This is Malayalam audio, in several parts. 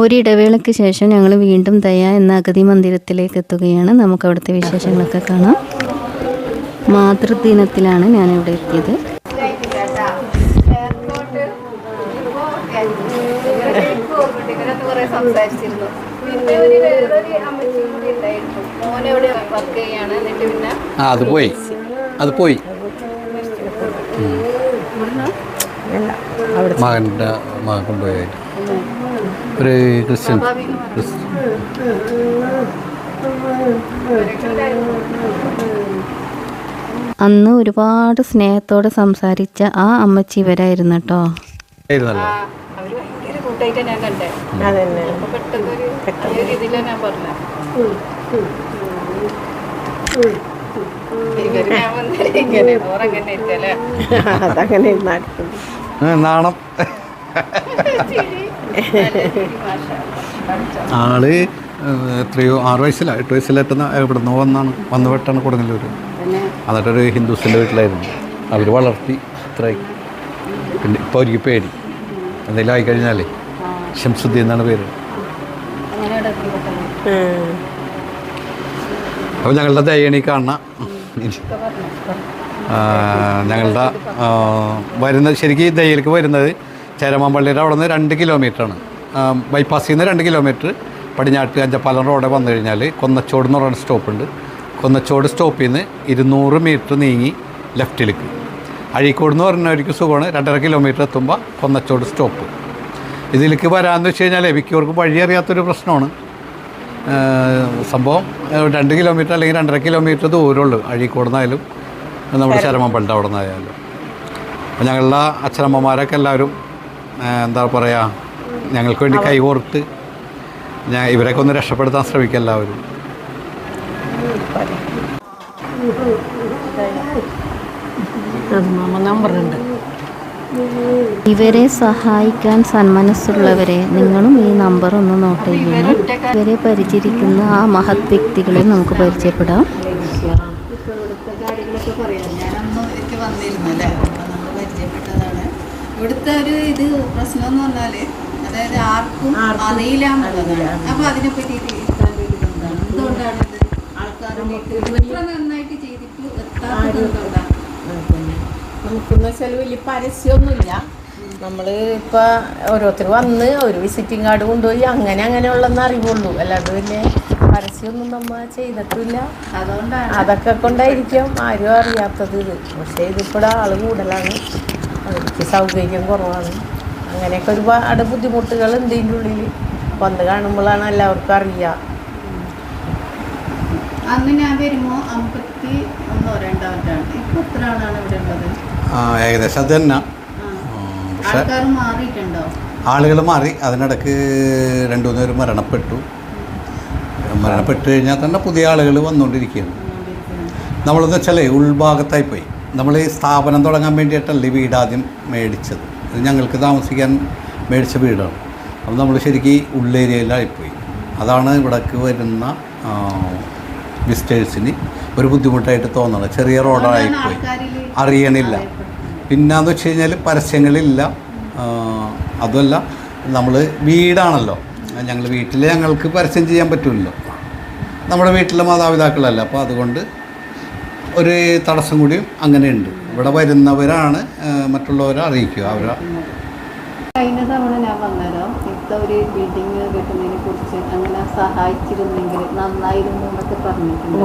ഒരിടവേളയ്ക്ക് ശേഷം ഞങ്ങൾ വീണ്ടും ദയ എന്ന അഗതി മന്ദിരത്തിലേക്ക് എത്തുകയാണ്. നമുക്ക് അവിടുത്തെ വിശേഷങ്ങളൊക്കെ കാണാം. മാതൃദിനത്തിലാണ് ഞാൻ ഇവിടെ എത്തിയത്. സംസാരിച്ചിരുന്നു പിന്നെ ഒരു വേറൊരു അമ്മച്ചി കൂടി ഉണ്ടായിരുന്നു വർക്ക് ചെയ്യാണ് എന്നിട്ട് പിന്നെ ആ അത് പോയി. അത് പോയി. മകന്റെ മകൻ കൊണ്ടുപോയി. ഒരു ക്രിസ്ത്യൻ. അന്ന് ഒരുപാട് സ്നേഹത്തോടെ സംസാരിച്ച ആ അമ്മച്ചി ഇവരായിരുന്നു കേട്ടോ. നാണം. ആൾ എത്രയോ ആറ് വയസ്സിലാണ് എട്ട് വയസ്സിലെത്തുന്ന എവിടുന്നോ വന്നാണ് വന്നു പെട്ടാണ് കൊടുങ്ങല്ലൂർ എന്നിട്ടൊരു ഹിന്ദുസിന്റെ വീട്ടിലായിരുന്നു. അവർ വളർത്തി ഇത്രയായി. പിന്നെ ഇപ്പോൾ അവർക്ക് പേടി. എന്തെങ്കിലും ആയിക്കഴിഞ്ഞാലേ ഷംസുദ്ദീൻ എന്നാണ് പേര്. അപ്പോൾ ഞങ്ങളുടെ ദയണി കാണണ ഞങ്ങളുടെ വരുന്നത് വരുന്ന ശരിക്കും ദയയിലേക്ക് വരുന്നത് ചേരമാമ്പള്ളിയുടെ അവിടെ നിന്ന് രണ്ട് കിലോമീറ്ററാണ്. ബൈപ്പാസിൽ നിന്ന് രണ്ട് കിലോമീറ്റർ പടിഞ്ഞാട്ട് അഞ്ചപ്പാലം റോഡ് വന്നു കഴിഞ്ഞാൽ കൊന്നച്ചോട് എന്ന് പറയുന്ന സ്റ്റോപ്പുണ്ട്. കൊന്നച്ചോട് സ്റ്റോപ്പിൽ നിന്ന് ഇരുന്നൂറ് മീറ്റർ നീങ്ങി ലെഫ്റ്റിലേക്ക്. അഴീക്കോട് എന്ന് പറഞ്ഞവർക്ക് സുഖമാണ് രണ്ടര കിലോമീറ്റർ എത്തുമ്പോൾ കൊന്നച്ചോട് സ്റ്റോപ്പ്. ഇതിലേക്ക് വരാമെന്ന് വെച്ച് കഴിഞ്ഞാൽ മിക്കവർക്കും വഴി അറിയാത്തൊരു പ്രശ്നമാണ്. സംഭവം രണ്ട് കിലോമീറ്റർ അല്ലെങ്കിൽ രണ്ടര കിലോമീറ്റർ ദൂരമുള്ളൂ അഴീക്കോട് നിന്നായാലും നമ്മുടെ ചരമമ്പളുടെ അവിടെ നിന്നായാലും. അപ്പോൾ ഞങ്ങളുടെ അച്ഛനമ്മമാരൊക്കെ എല്ലാവരും എന്താ പറയുക ഞങ്ങൾക്ക് വേണ്ടി കൈകോർത്ത് ഞാൻ ഇവരൊക്കെ ഒന്ന് രക്ഷപ്പെടുത്താൻ ശ്രമിക്കുക എല്ലാവരും. ഇവരെ സഹായിക്കാൻ സന്മനസ്സുള്ളവരെ നിങ്ങളും ഈ നമ്പർ ഒന്ന് നോട്ട് ചെയ്യണം. ഇവരെ പരിചരിക്കുന്ന ആ മഹത് വ്യക്തികളെ നമുക്ക് പരിചയപ്പെടാം ഇവിടുത്തെ കാര്യങ്ങളൊക്കെ പറയാം ഞാനന്ന് എനിക്ക് വന്നിരുന്നല്ലേ അപ്പോൾ നമ്മൾ പരിചയപ്പെട്ടതാണ് ഇവിടുത്തെ ഒരു ഇത് പ്രശ്നം എന്ന് പറഞ്ഞാൽ അതായത് ആർക്കും അറിയില്ല എന്നുള്ളതാണ്. അപ്പൊ അതിനെ പറ്റിയിട്ട് എന്താണ് എന്തുകൊണ്ടാണ് ഇത് ആൾക്കാരിലേക്ക് നന്നായിട്ട് ചെയ്തിട്ട് എത്താത്തത് എന്തുകൊണ്ടാണ് നമുക്കെന്ന് വെച്ചാൽ വലിയ പരസ്യമൊന്നുമില്ല. നമ്മൾ ഇപ്പോൾ ഓരോരുത്തർ വന്ന് ഒരു വിസിറ്റിംഗ് കാർഡ് കൊണ്ടുപോയി അങ്ങനെ അങ്ങനെയുള്ളതെന്ന് അറിവുള്ളൂ. അല്ലാണ്ട് വലിയ പരസ്യമൊന്നും നമ്മൾ ചെയ്തിട്ടില്ല. അതുകൊണ്ടാണ്. അതൊക്കെ കൊണ്ടായിരിക്കും ആരും അറിയാത്തത് ഇത്. പക്ഷേ ഇതിപ്പോൾ ആൾ കൂടുതലാണ്. അവർക്ക് സൗകര്യം കുറവാണ്. അങ്ങനെയൊക്കെ ഒരുപാട് ബുദ്ധിമുട്ടുകൾ ഉണ്ട് ഇതിന്റെ ഉള്ളിൽ വന്ന് കാണുമ്പോഴാണ് എല്ലാവർക്കും അറിയുക അന്ന് ഞാൻ വരുമ്പോ അമ്പത്തി ഒന്നോ രണ്ടാമറ്റാണ് ഇപ്പൊ എത്ര ആളാണ് ഇവിടെ ഉള്ളത്? ആ, ഏകദേശം അത് തന്നെ. പക്ഷെ ഉം, പക്ഷേ ആൾക്കാർ മാറിയിട്ടുണ്ടോ? ആളുകൾ മാറി. അതിനിടക്ക് രണ്ടു മൂന്ന് പേര് മരണപ്പെട്ടു. മരണപ്പെട്ട് കഴിഞ്ഞാൽ തന്നെ പുതിയ ആളുകൾ വന്നുകൊണ്ടിരിക്കുകയാണ്. നമ്മളെന്ന് വെച്ചാലേ ഉൾഭാഗത്തായി പോയി നമ്മൾ ഈ സ്ഥാപനം തുടങ്ങാൻ വേണ്ടിയിട്ടല്ല ഈ വീട് ആദ്യം മേടിച്ചത്? ഇത് ഞങ്ങൾക്ക് താമസിക്കാൻ മേടിച്ച വീടാണ്. അപ്പോൾ നമ്മൾ ശരിക്കും ഉള്ളേരിയയിലായിപ്പോയി. അതാണ് ഇവിടേക്ക് വരുന്ന വിസിറ്റേഴ്സിന് ഒരു ബുദ്ധിമുട്ടായിട്ട് തോന്നണം ചെറിയ റോഡായിപ്പോയി അറിയണില്ല. പിന്നെന്ന് വെച്ച് കഴിഞ്ഞാൽ പരസ്യങ്ങളില്ല. അതുമല്ല നമ്മൾ വീടാണല്ലോ. ഞങ്ങൾ വീട്ടിൽ ഞങ്ങൾക്ക് പരസ്യം ചെയ്യാൻ പറ്റുമല്ലോ നമ്മുടെ വീട്ടിലെ മാതാപിതാക്കളല്ല. അപ്പോൾ അതുകൊണ്ട് ഒരു തടസ്സം കൂടിയും അങ്ങനെയുണ്ട്. ഇവിടെ വരുന്നവരാണ് മറ്റുള്ളവരെ അറിയിക്കുക. അവരെ കഴിഞ്ഞ തവണ ഞാൻ വന്നല്ലോ. ഇത്ത ഒരു ബിൽഡിങ് കിട്ടുന്നതിനെ കുറിച്ച് അങ്ങനെ സഹായിച്ചിരുന്നെങ്കിൽ നന്നായിരുന്നു എന്നൊക്കെ പറഞ്ഞിട്ടുണ്ട്.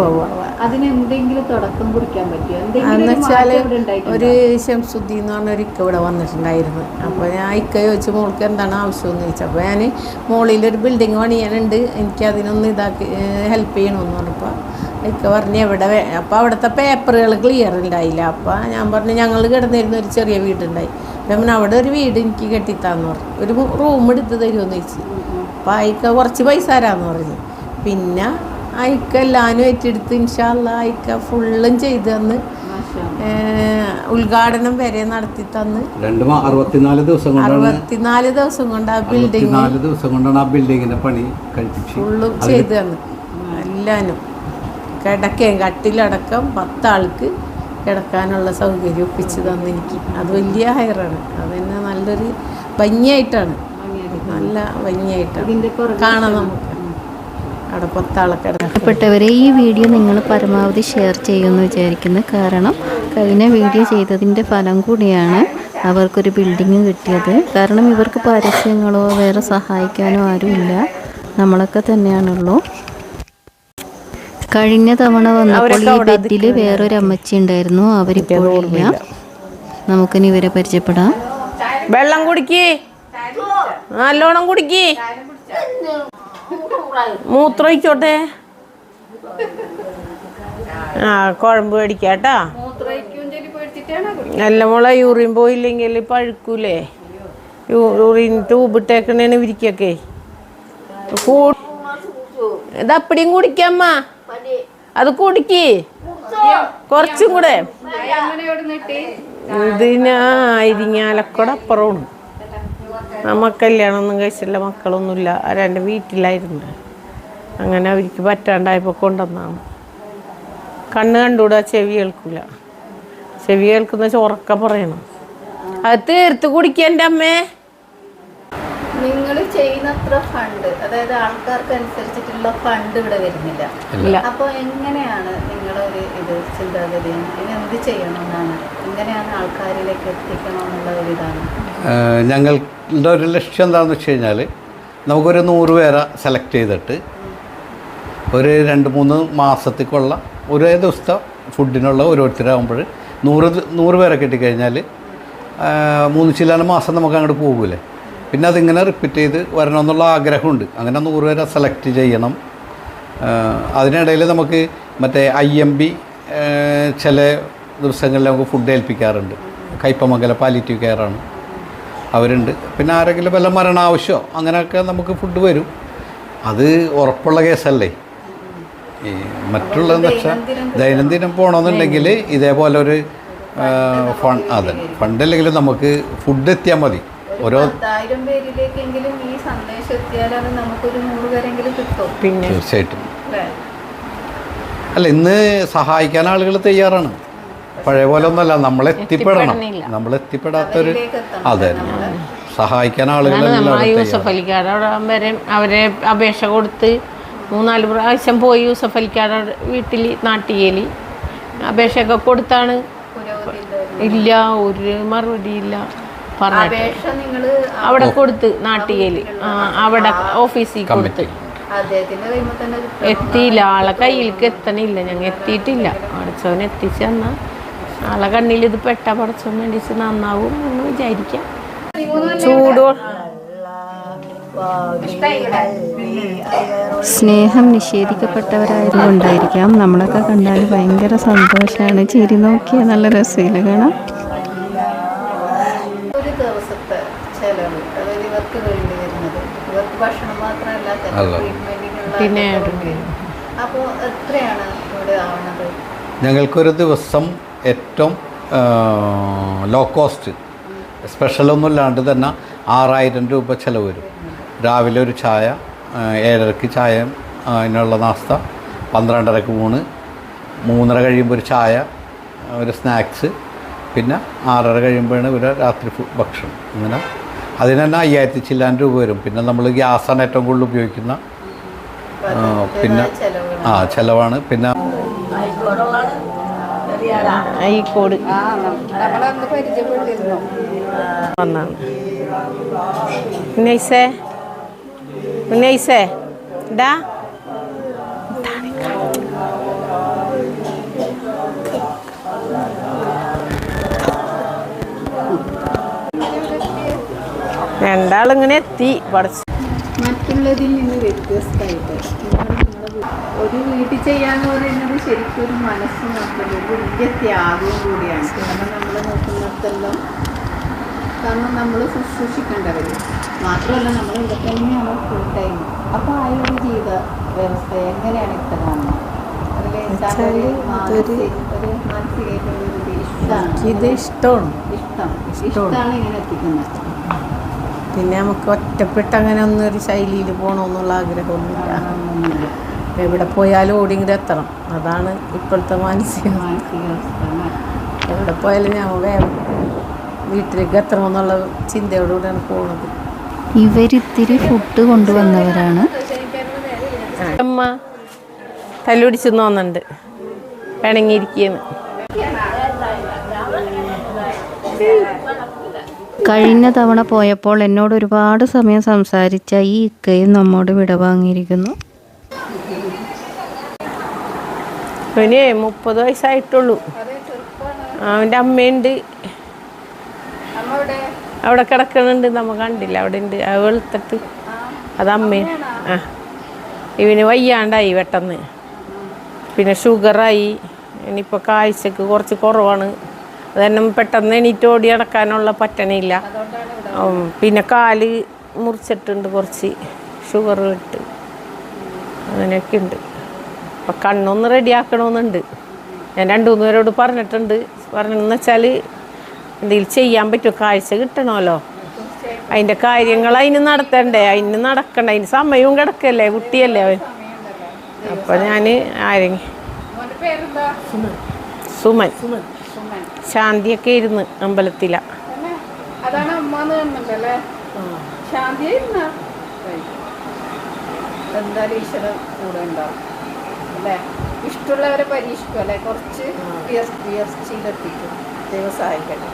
അതിന് എന്തെങ്കിലും തുടക്കം കുറിക്കാൻ പറ്റിയോ? എന്തെങ്കിലും എന്ന് ഒരു ശംസുദ്ദി? എന്ന് പറഞ്ഞ ഒരു ഇക്ക ഇവിടെ വന്നിട്ടുണ്ടായിരുന്നു. അപ്പോൾ ഞാൻ ഇക്ക ചോദിച്ചു മോൾക്ക് എന്താണ് ആവശ്യമെന്ന് ചോദിച്ചു. അപ്പോൾ ഞാൻ ഒരു ബിൽഡിങ് പണിയാനുണ്ട്. എനിക്ക് അതിനൊന്ന് ഇതാക്കി ഹെൽപ്പ് ചെയ്യണമെന്ന് പറഞ്ഞപ്പോൾ ഇക്ക പറഞ്ഞു എവിടെ വേ അപ്പോൾ അവിടുത്തെ പേപ്പറുകൾ ക്ലിയർ ഉണ്ടായില്ല അപ്പോൾ ഞാൻ പറഞ്ഞു ഞങ്ങൾ കിടന്നിരുന്ന ഒരു ചെറിയ വീടുണ്ടായി. പിന്നെ ഞാൻ അവിടെ ഒരു വീട് എനിക്ക് കെട്ടിത്താന്ന് പറഞ്ഞു. ഒരു റൂം എടുത്ത് തരുമെന്ന് ചോദിച്ചു. അപ്പോൾ അയക്ക കുറച്ച് പൈസ തരാമെന്ന് പറഞ്ഞു. പിന്നെ അയക്ക എല്ലാവരും ഏറ്റെടുത്ത് ഇൻഷാല്ല അയക്ക ഫുള്ളും ചെയ്ത് തന്ന്. ഉദ്ഘാടനം വരെ നടത്തി തന്ന്. അറുപത്തിനാല് ദിവസം കൊണ്ടാണ് അറുപത്തിനാല് ദിവസം കൊണ്ട് ആ ബിൽഡിങ് നാല് ദിവസം കൊണ്ടാണ് ആ ബിൽഡിങ്ങിന്റെ പണി കഴിപ്പിച്ചു ഫുള്ളും ചെയ്ത് തന്നു. എല്ലാനും. കിടക്കയും കട്ടിലടക്കം പത്താൾക്ക് കിടക്കാനുള്ള സൗകര്യം ഒപ്പിച്ച് തന്നു എനിക്ക്. അത് വലിയ ഹയറാണ്. അത് തന്നെ നല്ലൊരു ഭംഗിയായിട്ടാണ്. നല്ല ഭംഗിയായിട്ടാണ്. കാണാം നമുക്ക്. അവിടെ പത്താളൊക്കെ പ്രിയപ്പെട്ടവരെ ഈ വീഡിയോ നിങ്ങൾ പരമാവധി ഷെയർ ചെയ്യുമെന്ന് വിചാരിക്കുന്നു. കാരണം കഴിഞ്ഞ വീഡിയോ ചെയ്തതിന്റെ ഫലം കൂടിയാണ് അവർക്കൊരു ബിൽഡിങ് കിട്ടിയത്. കാരണം ഇവർക്ക് പരസ്യങ്ങളോ വേറെ സഹായിക്കാനോ ആരുമില്ല. നമ്മളൊക്കെ തന്നെയാണുള്ളൂ. കഴിഞ്ഞ തവണ വന്നപ്പോൾ ഈ ബെറ്റിൽ വേറൊരു അമ്മച്ചി ഉണ്ടായിരുന്നു. അവരിപ്പോഴില്ല. നമുക്കിനി ഇവരെ പരിചയപ്പെടാം. വെള്ളം കുടിക്ക്. നല്ലോണം കുടിക്ക്. മൂത്രമൊഴിച്ചോട്ടെ. ആ കുഴമ്പ് മേടിക്കാട്ടാ നല്ല മുള യൂറിൻ പോയില്ലെങ്കിൽ പഴുക്കൂലേ. Urine tube ഇട്ടേക്കണേന് വിരിക്കൊക്കെ. ഇതപ്പടിയും കുടിക്കമ്മ. അത് കുടിക്ക്. കുറച്ചും കൂടെ. ഇതിന് ഇരിങ്ങാലക്കുട അപ്പുറമാണ് നമ്മ കല്യാണം ഒന്നും കഴിച്ചില്ല മക്കളൊന്നുമില്ല അവരെന്റെ വീട്ടിലായിരുന്നു. അങ്ങനെ അവർക്ക് പറ്റാണ്ടായപ്പോൾ കൊണ്ടുവന്നാണ്. കണ്ണ് കണ്ടുകൂടാ ചെവി കേൾക്കില്ല ചെവി കേൾക്കുന്ന ചോറൊക്കെ പറയണം. അത് തീർത്ത് കുടിക്കുക എന്റെ അമ്മേ. നിങ്ങൾ ചെയ്യുന്നത്ര ഫണ്ട് അതായത് ആൾക്കാർക്ക് അനുസരിച്ചിട്ടുള്ള ഫണ്ട് ഇവിടെ വരുന്നില്ല. അപ്പൊ എങ്ങനെയാണ് നിങ്ങളൊരു ഇത് ചിന്താഗതി ഇനി എന്ത് ചെയ്യണമെന്നാണ്? എങ്ങനെയാണ് ആൾക്കാരിലേക്ക് എത്തിക്കണമെന്നുള്ള ഒരു ഇതാണ്. ഞങ്ങളുടെ ഒരു ലക്ഷ്യം എന്താണെന്ന് വെച്ച് കഴിഞ്ഞാൽ നമുക്കൊരു നൂറ് പേരെ സെലക്ട് ചെയ്തിട്ട് ഒരു രണ്ട് മൂന്ന് മാസത്തേക്കുള്ള ഒരേ ദിവസത്തെ ഫുഡിനുള്ള ഓരോരുത്തരാകുമ്പോൾ നൂറ് നൂറ് പേരെ കിട്ടിക്കഴിഞ്ഞാൽ മൂന്ന് ചില്ലാനും മാസം നമുക്ക് അങ്ങോട്ട് പോകൂലേ? പിന്നെ അതിങ്ങനെ റിപ്പീറ്റ് ചെയ്ത് വരണമെന്നുള്ള ആഗ്രഹമുണ്ട്. അങ്ങനെ നൂറ് പേരെ സെലക്ട് ചെയ്യണം അതിനിടയിൽ നമുക്ക് മറ്റേ ഐ എം ബി ചില ദിവസങ്ങളിൽ നമുക്ക് ഫുഡ് ഏൽപ്പിക്കാറുണ്ട്. കയ്പമംഗല പാലിറ്റീവ് കെയറാണ് അവരുണ്ട്. പിന്നെ ആരെങ്കിലും വല്ല മരണ ആവശ്യമോ അങ്ങനെയൊക്കെ നമുക്ക് ഫുഡ് വരും. അത് ഉറപ്പുള്ള കേസല്ലേ? ഈ മറ്റുള്ളതെന്ന് വെച്ചാൽ ദൈനംദിനം പോകണമെന്നുണ്ടെങ്കിൽ ഇതേപോലെ ഒരു ഫണ്ട് അതെ. ഫണ്ടല്ലെങ്കിൽ നമുക്ക് ഫുഡ് എത്തിയാൽ മതി. ഓരോ പത്തായിരം പേരിലേക്കെങ്കിലും ഈ സന്ദേശം എത്തിയാലാണ് നമുക്കൊരു നൂറ് പേരെങ്കിലും കിട്ടും. പിന്നെ തീർച്ചയായിട്ടും. അല്ല? ഇന്ന് സഹായിക്കാൻ ആളുകൾ തയ്യാറാണ്. പഴയ പോലെ ഒന്നല്ല നമ്മൾ എത്തിപ്പെടണം. നമ്മൾ എത്തിപ്പെടാത്തൊരു അതെ സഹായിക്കാൻ ആളുകൾ യൂസഫ് അലിക്കാട് അവിടെ വരെ അവരെ അപേക്ഷ കൊടുത്ത് മൂന്നാൽ പ്രാവശ്യം പോയി യൂസഫ് അലിക്കാട് വീട്ടിൽ നാട്ടിയേലി. അപേക്ഷയൊക്കെ കൊടുത്താണ്. ഇല്ല ഒരു മറുപടി നിങ്ങൾ അവിടെ കൊടുത്ത് നാട്ടിയേലി. ആ അവിടെ ഓഫീസിൽ കൊടുത്ത്. എത്തിയില്ല. ആളെ കയ്യിലേക്ക് എത്തണില്ല. ഞങ്ങൾ എത്തിയിട്ടില്ല. അടച്ചവൻ എത്തിച്ച് തന്നാ. ആളെ കണ്ണിൽ ഇത് പെട്ട പടച്ചവൻ വേണ്ടിച്ച് നന്നാവും എന്ന് വിചാരിക്കാം. ചൂടോ? സ്നേഹം നിഷേധിക്കപ്പെട്ടവരായതുകൊണ്ടായിരിക്കാം നമ്മളൊക്കെ കണ്ടാൽ ഭയങ്കര സന്തോഷമാണ് ചിരി നോക്കിയാൽ നല്ല രസമില്ല കാണാം ഒരു ദിവസത്തെ ചെലവ് അതായത് ഇവർക്ക് വേണ്ടി വരുന്നത് ഇവർക്ക് ഭക്ഷണം മാത്രമല്ല പിന്നെ അപ്പോൾ എത്രയാണ് ഇവിടെ ആവണത്? ഞങ്ങൾക്കൊരു ദിവസം ഏറ്റവും ലോ കോസ്റ്റ് സ്പെഷ്യലൊന്നും ഇല്ലാണ്ട് തന്നെ ആറായിരം രൂപ ചിലവ് വരും. രാവിലെ ഒരു ചായ ഏഴരക്ക് ചായ അതിനുള്ള നാസ്ത പന്ത്രണ്ടരക്ക് ഊണ് മൂന്നര കഴിയുമ്പോൾ ഒരു ചായ ഒരു സ്നാക്സ് പിന്നെ ആറര കഴിയുമ്പോഴാണ് ഇവരെ രാത്രി ഭക്ഷണം. അങ്ങനെ അതിന് തന്നെ അയ്യായിരത്തി ചില്ലാൻ രൂപ വരും. പിന്നെ നമ്മൾ ഗ്യാസാണ് ഏറ്റവും കൂടുതൽ ഉപയോഗിക്കുന്ന. പിന്നെ ആ ചിലവാണ്. പിന്നെ പരിചയപ്പെട്ടിരുന്നു. വന്നാണ്. ഉന്നയിസേ ഉന്നയിസേ ഡാ രണ്ടാളിങ്ങനെ എത്തി. പഠിച്ചു. മറ്റുള്ളതിൽ നിന്ന് വ്യത്യസ്തമായിട്ട്. ഒരു വീട്ടിൽ ചെയ്യാന്ന് പറയുന്നത് ശരിക്കും ഒരു മനസ്സ് നോക്കുന്നത് ഒരു വലിയ ത്യാഗവും കൂടിയാണ്. കാരണം നമ്മൾ നോക്കുന്നിടത്തെല്ലാം കാരണം നമ്മൾ ശുശ്രൂഷിക്കേണ്ടവർ മാത്രമല്ല നമ്മൾ ഇവിടെ തന്നെയാണ് ഫുൾ ടൈം അപ്പോൾ ആ ഒരു ജീവിത വ്യവസ്ഥ എങ്ങനെയാണ് ഇത്ര കാണുന്നത് ഇത് ഇഷ്ടമാണ്. ഇഷ്ടം. ഇഷ്ടമാണ് ഇങ്ങനെ എത്തിക്കുന്നത്. പിന്നെ നമുക്ക് ഒറ്റപ്പെട്ട് അങ്ങനെ ഒന്നും ഒരു ശൈലിയിൽ പോകണമെന്നുള്ള ആഗ്രഹമൊന്നുമില്ല. എവിടെ പോയാലും ഓടിങ്ങടെ എത്തണം. അതാണ് ഇപ്പോഴത്തെ മാനസിക എവിടെ പോയാലും ഞാൻ വേഗം വീട്ടിലേക്ക് എത്തണമെന്നുള്ള ചിന്തയോടുകൂടിയാണ് പോകുന്നത് ഇവരിത്തിരി ഫുഡ് കൊണ്ടുവന്നവരാണ്. അമ്മ തല്ലുപിടിച്ചു തോന്നുന്നുണ്ട് പിണങ്ങിയിരിക്കുന്നു കഴിഞ്ഞ തവണ പോയപ്പോൾ എന്നോട് ഒരുപാട് സമയം സംസാരിച്ച ഈ ഇക്കയും നമ്മോട് വിട വാങ്ങിയിരിക്കുന്നു അവന് മുപ്പത് വയസ്സായിട്ടുള്ളൂ. അവന്റെ അമ്മയുണ്ട്. അവിടെ കിടക്കണുണ്ട്. നമ്മ കണ്ടില്ല. അവിടെ ഉണ്ട് അത് വെളുത്തിട്ട്. അത് അമ്മ. ആ. ഇവന് വയ്യാണ്ടായി പെട്ടെന്ന്. പിന്നെ ഷുഗറായി. ഇനിയിപ്പോൾ കാഴ്ചക്ക് കുറച്ച് കുറവാണ്. അത് തന്നെ പെട്ടെന്ന് എണീറ്റ് ഓടി നടക്കാനുള്ള പറ്റണില്ല. പിന്നെ കാൽ മുറിച്ചിട്ടുണ്ട് കുറച്ച് ഷുഗർ ഇട്ട്. അങ്ങനെയൊക്കെ ഉണ്ട് അപ്പം കണ്ണൊന്ന് റെഡിയാക്കണമെന്നുണ്ട് ഞാൻ രണ്ടു മൂന്ന് പേരോട് പറഞ്ഞിട്ടുണ്ട്. പറഞ്ഞെന്ന് വെച്ചാൽ എന്തെങ്കിലും ചെയ്യാൻ പറ്റുമോ? കാഴ്ച കിട്ടണമല്ലോ. അതിന്റെ കാര്യങ്ങൾ അതിന് നടത്തണ്ടേ? അതിന് നടക്കണ്ട. അതിന് സമയവും കിടക്കല്ലേ കുട്ടിയല്ലേ അവൻ. അപ്പം ഞാൻ ആരെങ്കിലും സുമൻ. സുമൻ. ശാന്തിയൊക്കെ ഇരുന്ന് അമ്പലത്തില. അതാണ് അമ്മ ശാന്തി എന്തായാലും ഈശ്വരൻ കൂടെ ഉണ്ടാവും അല്ലേ? ഇഷ്ടമുള്ളവരെ പരീക്ഷിക്കും അല്ലേ? കുറച്ച് ഉയർച്ചയിലെത്തിക്കും ദൈവം സഹായിക്കട്ടെ.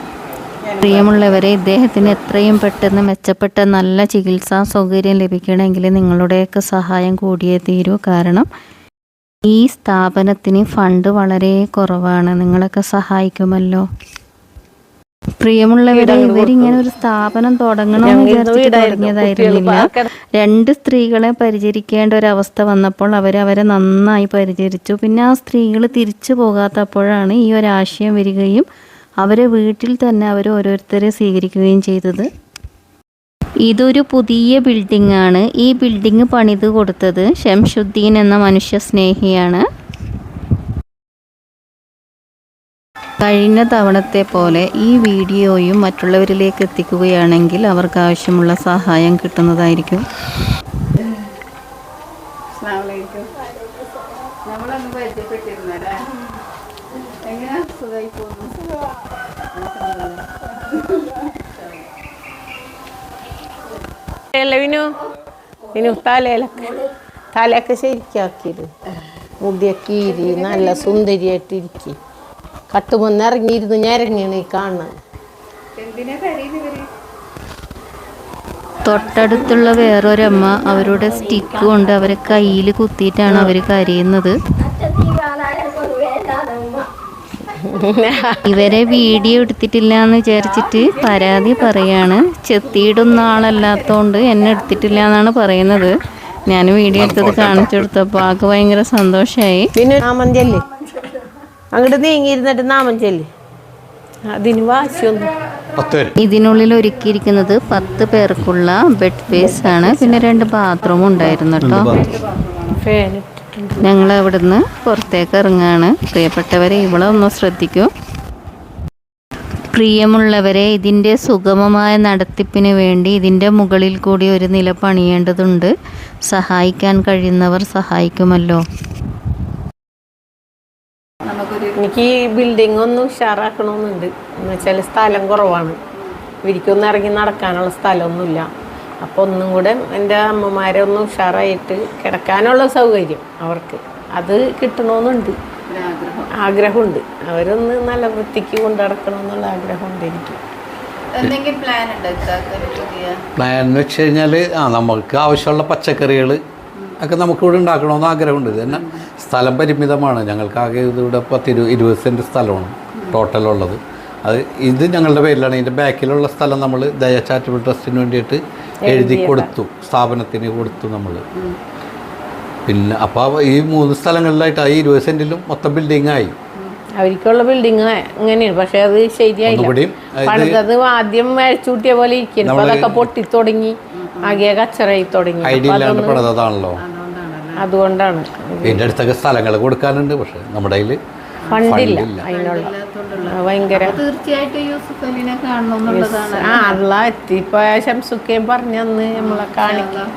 ഞാൻ പ്രിയമുള്ളവരെ ഇദ്ദേഹത്തിന് എത്രയും പെട്ടെന്ന് മെച്ചപ്പെട്ട നല്ല ചികിത്സാ സൗകര്യം ലഭിക്കണമെങ്കിൽ നിങ്ങളുടെയൊക്കെ സഹായം കൂടിയേ തീരൂ. കാരണം ഈ സ്ഥാപനത്തിന് ഫണ്ട് വളരെ കുറവാണ്. നിങ്ങളൊക്കെ സഹായിക്കുമല്ലോ? പ്രിയമുള്ളവരെ ഇവരിങ്ങനെ ഒരു സ്ഥാപനം തുടങ്ങണമെന്ന് വിചാരിച്ചിട്ട് തുടങ്ങിയതായിരുന്നില്ല? രണ്ട് സ്ത്രീകളെ പരിചരിക്കേണ്ട ഒരു അവസ്ഥ വന്നപ്പോൾ അവർ അവരെ നന്നായി പരിചരിച്ചു. പിന്നെ ആ സ്ത്രീകൾ തിരിച്ചു പോകാത്തപ്പോഴാണ് ഈ ഒരു ആശയം വരികയും അവരെ വീട്ടിൽ തന്നെ അവർ ഓരോരുത്തരെ സ്വീകരിക്കുകയും ചെയ്തത്. ഇതൊരു പുതിയ ബിൽഡിംഗ് ആണ്. ഈ ബിൽഡിംഗ് പണിത് കൊടുത്തത് ഷംഷുദ്ദീൻ എന്ന മനുഷ്യ സ്നേഹിയാണ്. കഴിഞ്ഞ തവണത്തെ പോലെ ഈ വീഡിയോയും മറ്റുള്ളവരിലേക്ക് എത്തിക്കുകയാണെങ്കിൽ അവർക്ക് ആവശ്യമുള്ള സഹായം കിട്ടുന്നതായിരിക്കും. എങ്ങനെയാ സുഖമായി പോകുന്നു അല്ല വിനു? വിനു തലയിലൊക്കെ തലയൊക്കെ ശരിക്കാക്കിയത് മുടിയൊക്കെ ഇരി നല്ല സുന്ദരിയായിട്ട് ഇരിക്കി. കട്ടുമൊന്ന് ഇറങ്ങിയിരുന്നു ഞരങ്ങണ ഈ കാണാൻ. തൊട്ടടുത്തുള്ള വേറൊരമ്മ അവരുടെ സ്റ്റിക്ക് കൊണ്ട് അവരെ കയ്യിൽ കുത്തിയിട്ടാണ് അവർ കരയുന്നത്. ഇവരെ വീഡിയോ എടുത്തിട്ടില്ല എന്ന് വിചാരിച്ചിട്ട് പരാതി പറയാണ്. ചെത്തിയിടുന്ന ആളല്ലാത്തോണ്ട് എന്നെ എടുത്തിട്ടില്ല എന്നാണ് പറയുന്നത്. ഞാൻ വീഡിയോ എടുത്തത് കാണിച്ചു കൊടുത്തപ്പോൾ ആൾക്ക് ഭയങ്കര സന്തോഷമായി പിന്നെ അങ്ങോട്ട് നീങ്ങിയിരുന്നിട്ട് അതിന് വാശിയൊന്നും. ഇതിനുള്ളിൽ ഒരുക്കിയിരിക്കുന്നത് പത്ത് പേർക്കുള്ള ബെഡ് ബേസ് ആണ്. പിന്നെ രണ്ട് ബാത്റൂം ഉണ്ടായിരുന്നു കേട്ടോ. ഇട്ടിട്ടുണ്ട് ഞങ്ങൾ അവിടുന്ന് പുറത്തേക്ക് ഇറങ്ങുകയാണ് പ്രിയപ്പെട്ടവരെ ഇവിടെ ഒന്ന് ശ്രദ്ധിക്കൂ. പ്രിയമുള്ളവരെ ഇതിന്റെ സുഗമമായ നടത്തിപ്പിന് വേണ്ടി ഇതിന്റെ മുകളിൽ കൂടി ഒരു നില പണിയേണ്ടതുണ്ട്. സഹായിക്കാൻ കഴിയുന്നവർ സഹായിക്കുമല്ലോ. എനിക്ക് ഈ ബിൽഡിംഗ് ഒന്ന് ഉഷാറാക്കണമെന്നുണ്ട്. എന്നുവെച്ചാൽ സ്ഥലം കുറവാണ്. ഇവർക്കൊന്നും ഇറങ്ങി നടക്കാനുള്ള സ്ഥലമൊന്നുമില്ല. അപ്പോൾ ഒന്നും കൂടെ എന്റെ അമ്മമാരെ ഒന്ന് ഉഷാറായിട്ട് കിടക്കാനുള്ള സൗകര്യം അവർക്ക്. അത് കിട്ടണമെന്നുണ്ട് ആഗ്രഹം ആഗ്രഹമുണ്ട്. അവരൊന്ന് നല്ല വൃത്തിക്ക് കൊണ്ടുനടക്കണമെന്നുള്ള ആഗ്രഹമുണ്ട് എനിക്ക്. എന്തെങ്കിലും പ്ലാൻ ഉണ്ടോ ഇത്താക്കൊരു പ്ലാൻ എന്ന് വെച്ച് കഴിഞ്ഞാൽ ആ നമുക്ക് ആവശ്യമുള്ള പച്ചക്കറികൾ ഒക്കെ നമുക്കിവിടെ ഉണ്ടാക്കണമെന്ന് ആഗ്രഹമുണ്ട്. ഇത് തന്നെ സ്ഥലം പരിമിതമാണ്. ഞങ്ങൾക്ക് ആകെ ഇതിവിടെ പത്ത് ഇരു ഇരുപത് സെന്റ് സ്ഥലമാണ് ടോട്ടലുള്ളത് അത് ഇത് ഞങ്ങളുടെ പേരിലാണ്. ഇതിന്റെ ബാക്കിലുള്ള സ്ഥലം നമ്മൾ ദയ ചാരിറ്റബിൾ ട്രസ്റ്റിന് വേണ്ടിയിട്ട് എഴുതി കൊടുത്തു. സ്ഥാപനത്തിന് കൊടുത്തു നമ്മൾ പിന്നെ അപ്പോൾ ഈ മൂന്ന് സ്ഥലങ്ങളിലായിട്ട് ആ ഇരുപത് സെന്റിലും മൊത്തം ബിൽഡിംഗ് ആയി. അവർക്കുള്ള ബിൽഡിംഗ് ഇങ്ങനെയാണ് പക്ഷെ അത് ശരിയായില്ല. പണിതത് ആദ്യം മേഴ്ചൂട്ടിയ പോലെ ഇരിക്കുന്നു അതൊക്കെ പൊട്ടി തുടങ്ങി. ആകെ കച്ചറായി തുടങ്ങി. അതുകൊണ്ടാണ്. ഇതിന്റെ അടുത്തൊക്കെ സ്ഥലങ്ങൾ കൊടുക്കാനുണ്ട്. പക്ഷെ നമ്മുടെ കയ്യിൽ ഫണ്ടില്ല. അതിനുള്ള ഭയങ്കര തീർച്ചയായിട്ടും ആ അല്ല എത്തിപ്പോ ശംസുക്കയും പറഞ്ഞന്ന് നമ്മളെ കാണിക്കാം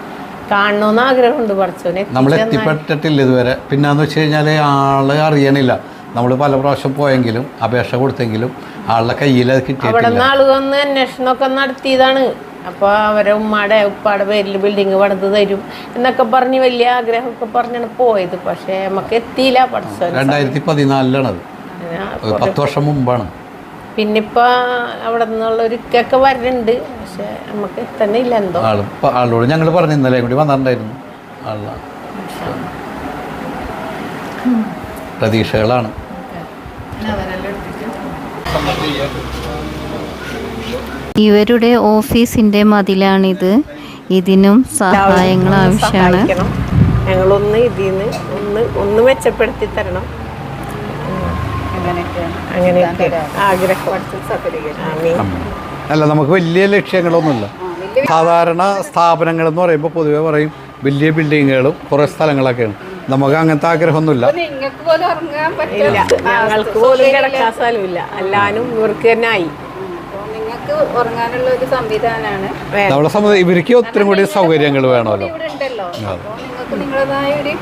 കാണണമെന്ന് ആഗ്രഹമുണ്ട് പറച്ചോനെ നമ്മൾ എത്തിപ്പെട്ടിട്ടില്ല ഇതുവരെ. പിന്നെന്ന് വെച്ച് കഴിഞ്ഞാൽ ആൾ അറിയണില്ല. നമ്മൾ പല പ്രാവശ്യം പോയെങ്കിലും അപേക്ഷ കൊടുത്തെങ്കിലും ആളുടെ കയ്യിൽ അത് അവിടെ നിന്ന് ആൾ വന്ന് അന്വേഷണമൊക്കെ നടത്തിയതാണ്. അപ്പോൾ അവരെ ഉമ്മയുടെ ഉപ്പാടെ പേരിൽ ബിൽഡിങ് പണിത് തരും എന്നൊക്കെ പറഞ്ഞ് വലിയ ആഗ്രഹമൊക്കെ പറഞ്ഞാണ് പോയത്. പക്ഷേ നമുക്ക് എത്തിയില്ല പഠിച്ചത് രണ്ടായിരത്തി പതിനാലിലാണത് പത്ത് വർഷം മുമ്പാണ്. പിന്നെ ഇപ്പൊ അവിടെ നിന്നുള്ള ഒരുക്കൊക്കെ വരുന്നുണ്ട് പക്ഷെ നമുക്ക് എത്തണില്ല എന്തോ. ആൾ ആളോട് ഞങ്ങൾ പറഞ്ഞു ഇന്നലെ കൂടി വന്നിട്ടുണ്ടായിരുന്നു. പ്രതീക്ഷകളാണ്. ഇവരുടെ ഓഫീസിന്റെ മതിലാണിത്. ഇതിനും സഹായങ്ങൾ ആവശ്യമാണ്. ഞങ്ങളൊന്ന് ഞങ്ങളൊന്ന് ഇതിന്ന് ഒന്ന് ഒന്ന് മെച്ചപ്പെടുത്തി തരണം. അങ്ങനെയൊക്കെ. അല്ല നമുക്ക് വലിയ ലക്ഷ്യങ്ങളൊന്നുമില്ല. സാധാരണ സ്ഥാപനങ്ങൾ എന്ന് പറയുമ്പോൾ പൊതുവെ പറയും വലിയ ബിൽഡിങ്ങുകളും കുറേ സ്ഥലങ്ങളൊക്കെയാണ്. നമുക്ക് അങ്ങനത്തെ ആഗ്രഹമൊന്നുമില്ല. നിങ്ങൾക്ക് പോലും ഉറങ്ങാൻ ഇല്ല. ഞങ്ങൾക്ക് പോലും കിടക്കാൻ സ്ഥലമില്ല. അല്ലാനും ഇവർക്ക് തന്നെ ആയി. നിങ്ങൾക്ക് ഉറങ്ങാനുള്ള ഒരു സംവിധാനമാണ് നമ്മളെ സംബന്ധിച്ച് ഇവർക്ക് ഒത്തിരി കൂടി സൗകര്യങ്ങൾ വേണമല്ലോ. ഇവിടെ ഉണ്ടല്ലോ. അപ്പോൾ നിങ്ങൾക്ക് നിങ്ങളതായ ഒരു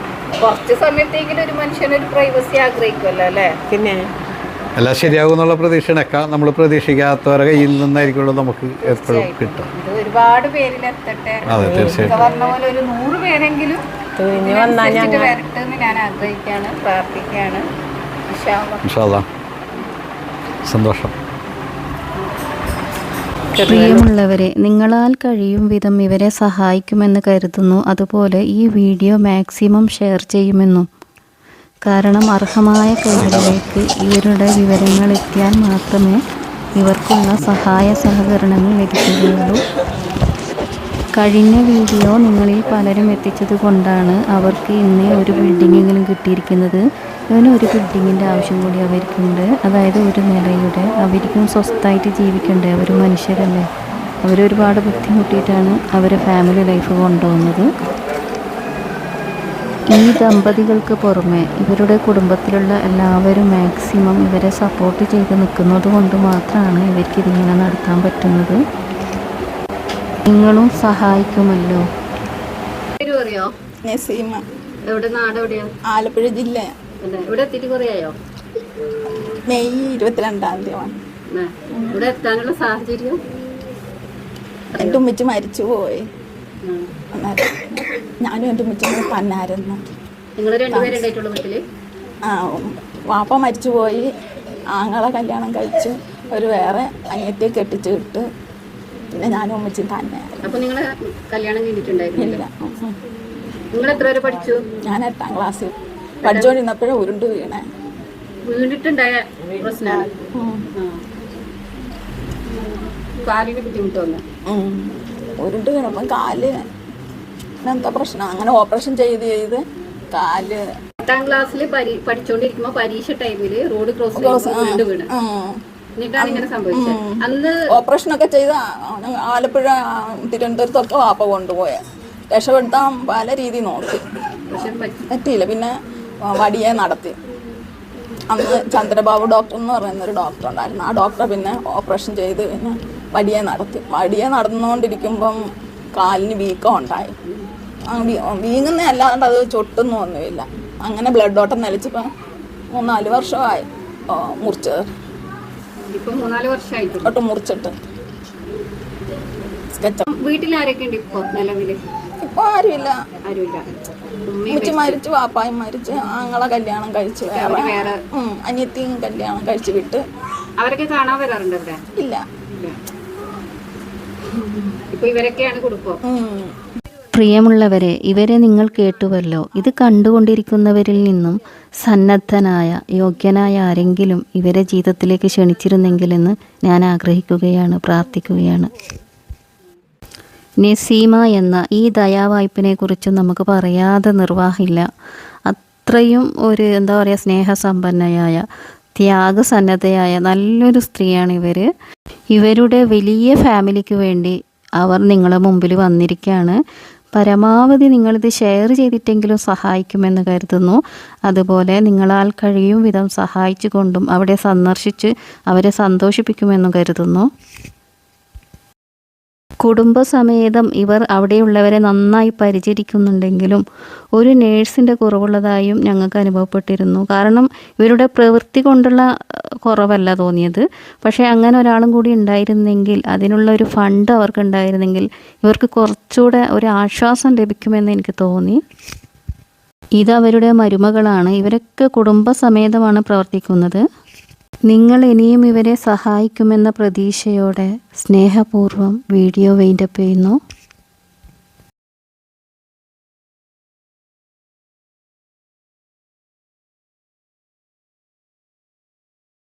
കുറച്ച് സമയത്തെങ്കിലും ഒരു മനുഷ്യനൊരു പ്രൈവസി ആഗ്രഹിക്കുമല്ലോ അല്ലേ? പിന്നെ? എല്ലാം ശരിയാകും എന്നുള്ള പ്രതീക്ഷയൊക്കെ നമ്മൾ പ്രതീക്ഷിക്കാത്തവരെ കയ്യിൽ നിന്നായിരിക്കുമല്ലോ നമുക്ക് എപ്പോഴും കിട്ടും ഇത് ഒരുപാട് പേരിലെത്തട്ടെ അതെ തീർച്ചയായിട്ടും. പറഞ്ഞ പോലെ ഒരു നൂറ് പേരെങ്കിലും തുനിഞ്ഞ് വന്നാൽ ഇതിനനുസരിച്ചിട്ട് വരട്ടെ എന്ന് ഞാൻ ആഗ്രഹിക്കുകയാണ് പ്രാർത്ഥിക്കുകയാണ്. ഇൻഷാ അല്ലാ. സന്തോഷം. പ്രിയമുള്ളവരെ നിങ്ങളാൽ കഴിയും വിധം ഇവരെ സഹായിക്കുമെന്ന് കരുതുന്നു. അതുപോലെ ഈ വീഡിയോ മാക്സിമം ഷെയർ ചെയ്യുമെന്നും. കാരണം അർഹമായ കൈകളിലേക്ക് ഇവരുടെ വിവരങ്ങൾ എത്തിയാൽ മാത്രമേ ഇവർക്കുള്ള സഹായ സഹകരണങ്ങൾ ലഭിക്കുകയുള്ളൂ. കഴിഞ്ഞ വീഡിയോ നിങ്ങളിൽ പലരും എത്തിച്ചത് കൊണ്ടാണ് അവർക്ക് ഇന്ന് ഒരു ബിൽഡിങ്ങെങ്കിലും കിട്ടിയിരിക്കുന്നത്. ഇവന് ഒരു ബിൽഡിങ്ങിന്റെ ആവശ്യം കൂടി അവർക്കുണ്ട്. അതായത് ഒരു നിലയുടെ അവർക്കും സ്വസ്ഥമായിട്ട് ജീവിക്കണ്ടേ അവർ മനുഷ്യരല്ലേ? അവരൊരുപാട് ബുദ്ധിമുട്ടിയിട്ടാണ് അവരെ ഫാമിലി ലൈഫ് കൊണ്ടുപോകുന്നത്. ഈ ദമ്പതികൾക്ക് പുറമെ ഇവരുടെ കുടുംബത്തിലുള്ള എല്ലാവരും മാക്സിമം ഇവരെ സപ്പോർട്ട് ചെയ്ത് നിൽക്കുന്നത് കൊണ്ട് മാത്രമാണ് ഇവർക്ക് ഇതിങ്ങനെ നടത്താൻ പറ്റുന്നത്. നിങ്ങളും സഹായിക്കുമല്ലോ? എവിടെ? നാട് എവിടെയാ ആലപ്പുഴ ജില്ല. അല്ലേ? ഇവിടെ എത്തിയിട്ട് കുറേയായോ മെയ് ഇരുപത്തിരണ്ടാം തീയതിയാണ് ഇവിടെ എത്താനുള്ള സാഹചര്യം? എന്റെ ഉമ്മച്ചി മരിച്ചു പോയി. ഞാനും എന്റെ ഉമ്മച്ചും പന്നായിരുന്നു. നിങ്ങൾ രണ്ടുപേരുണ്ടായിട്ടുള്ള വീട്ടിൽ? ആ വാപ്പ മരിച്ചു പോയി. ആങ്ങളെ കല്യാണം കഴിച്ചു. ഒരു വേറെ അനിയത്തിയെ കെട്ടിച്ചു വിട്ട്. പിന്നെ ഞാനും ഉമ്മച്ചും തന്നെ അപ്പൊ നിങ്ങൾ കല്യാണം കഴിഞ്ഞിട്ടുണ്ടായിരുന്നില്ല. നിങ്ങൾ എത്ര വരെ പഠിച്ചു? ഞാൻ എട്ടാം ക്ലാസ്സിൽ. പഠിച്ചുകൊണ്ടിരുന്നപ്പോഴേ ഉരുണ്ട് വീണേ. വീണിട്ടുണ്ടായ പ്രശ്നമാണ്. ഉം. കാലിന് ബുദ്ധിമുട്ട് വന്നു. ഉം. ഉരുണ്ട് വീണപ്പം കാൽ എന്താ പ്രശ്നം? അങ്ങനെ ഓപ്പറേഷൻ ചെയ്ത് ചെയ്ത് കാൽ പത്താം ക്ലാസ്സിൽ പഠിച്ചോണ്ടിരിക്കുമ്പോ പരീക്ഷ ടൈമിൽ റോഡ് ക്രോസ് ക്രോസ് വീണ്. ഒക്കെ എന്നിട്ടാണ് ഇങ്ങനെ സംഭവിച്ചത്. അന്ന് ഓപ്പറേഷനൊക്കെ ചെയ്ത് ആലപ്പുഴ തിരുവനന്തപുരത്തൊക്കെ വാപ്പ കൊണ്ടുപോയ. രക്ഷപ്പെടുത്താൻ പല രീതി നോക്കി. പറ്റിയില്ല. പിന്നെ വടിയെ നടത്തി. അന്ന് ചന്ദ്രബാബു ഡോക്ടർ എന്ന് പറയുന്ന ഒരു ഡോക്ടർ ഉണ്ടായിരുന്നു. ആ ഡോക്ടർ പിന്നെ ഓപ്പറേഷൻ ചെയ്ത് പിന്നെ വടിയെ നടത്തി. വടിയെ നടന്നുകൊണ്ടിരിക്കുമ്പം കാലിന് വീക്കം ഉണ്ടായി. വീങ്ങുന്ന അല്ലാണ്ട് അത് ചൊട്ടുന്നു ഒന്നുമില്ല. അങ്ങനെ ബ്ലഡ് ഓട്ടം നിലച്ചിപ്പോൾ മൂന്നാൽ വർഷമായി. മുറിച്ചത് ഒട്ട് മുറിച്ചിട്ട്. സ്കെച്ച് വീട്ടിൽ ആരൊക്കെ ഉണ്ട് ആരുമില്ല. ആരുമില്ല. ഉമ്മച്ചി മരിച്ചു വാപ്പായും മരിച്ച് ആങ്ങളെ കല്യാണം കഴിച്ച് വേറെ വേറെ അനിയത്തിയും കല്യാണം കഴിച്ചു വിട്ട്. അവരൊക്കെ കാണാൻ വരാറുണ്ട് ഇവിടെ? ഇല്ല. ഇപ്പൊ ഇവരൊക്കെയാണ് കുടുംബം. പ്രിയമുള്ളവരെ ഇവരെ നിങ്ങൾ കേട്ടുവല്ലോ. ഇത് കണ്ടുകൊണ്ടിരിക്കുന്നവരിൽ നിന്നും സന്നദ്ധനായ യോഗ്യനായ ആരെങ്കിലും ഇവരെ ജീവിതത്തിലേക്ക് ക്ഷണിച്ചിരുന്നെങ്കിലെന്ന് ഞാൻ ആഗ്രഹിക്കുകയാണ് പ്രാർത്ഥിക്കുകയാണ്. നസീമ എന്ന ഈ ദയാവായ്പിനെ കുറിച്ച് നമുക്ക് പറയാതെ നിർവാഹമില്ല. അത്രയും ഒരു എന്താ പറയുക സ്നേഹസമ്പന്നയായ ത്യാഗസന്നദ്ധയായ നല്ലൊരു സ്ത്രീയാണ് ഇവർ ഇവരുടെ വലിയ ഫാമിലിക്ക് വേണ്ടി അവർ നിങ്ങളെ മുമ്പിൽ വന്നിരിക്കുകയാണ് പരമാവധി നിങ്ങളിത് ഷെയർ ചെയ്തിട്ടെങ്കിലും സഹായിക്കുമെന്ന് കരുതുന്നു. അതുപോലെ നിങ്ങളാൽ കഴിയും വിധം സഹായിച്ചു കൊണ്ടും അവിടെ സന്ദർശിച്ച് അവരെ സന്തോഷിപ്പിക്കുമെന്നും കരുതുന്നു. കുടുംബസമേതം ഇവർ അവിടെയുള്ളവരെ നന്നായി പരിചരിക്കുന്നുണ്ടെങ്കിലും ഒരു നേഴ്സിന്റെ കുറവുള്ളതായും ഞങ്ങൾക്ക് അനുഭവപ്പെട്ടിരുന്നു. കാരണം ഇവരുടെ പ്രവൃത്തി കൊണ്ടുള്ള കുറവല്ല തോന്നിയത്. പക്ഷേ അങ്ങനെ ഒരാളും കൂടി ഉണ്ടായിരുന്നെങ്കിൽ അതിനുള്ള ഒരു ഫണ്ട് അവർക്ക് ഉണ്ടായിരുന്നെങ്കിൽ ഇവർക്ക് കുറച്ചുകൂടെ ഒരു ആശ്വാസം ലഭിക്കുമെന്ന് എനിക്ക് തോന്നി. ഇത് അവരുടെ മരുമകളാണ്. ഇവരൊക്കെ കുടുംബസമേതമാണ് പ്രവർത്തിക്കുന്നത്. നിങ്ങൾ ഇനിയും ഇവരെ സഹായിക്കുമെന്ന പ്രതീക്ഷയോടെ സ്നേഹപൂർവം വീഡിയോ വെയിന്റപ്പ് ചെയ്യുന്നു.